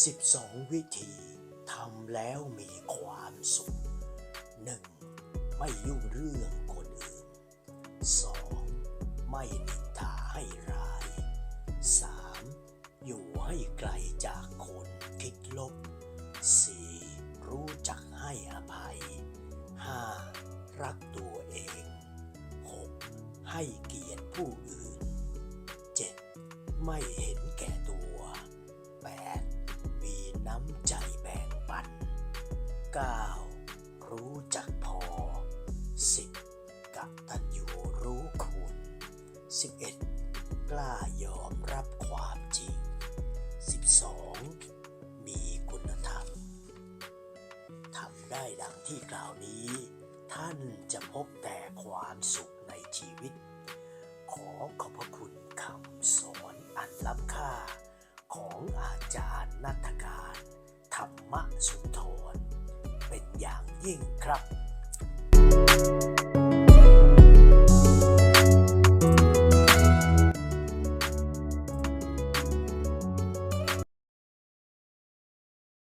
12 วิธีทำแล้วมีความสุข 1. ไม่ยุ่งเรื่องคนอื่น 2. ไม่นินทาให้ร้าย 3. อยู่ให้ไกลจากคนคิดลบ 4. รู้จักให้อภัย 5. รักตัวเอง 6. ให้เกียรติผู้อื่น 7. ไม่เห็นแก่ 9. รู้จักพอ 10. กตัญญูรู้คุณ 11. กล้ายอมรับความจริง 12. มีคุณธรรมทำได้ดังที่กล่าวนี้ ท่านจะพบแต่ความสุขในชีวิต ขอขอบพระคุณคำสอนอันล้ำค่า ของอาจารย์นัฐการ ธรรมสุนทร ยิ่งครับ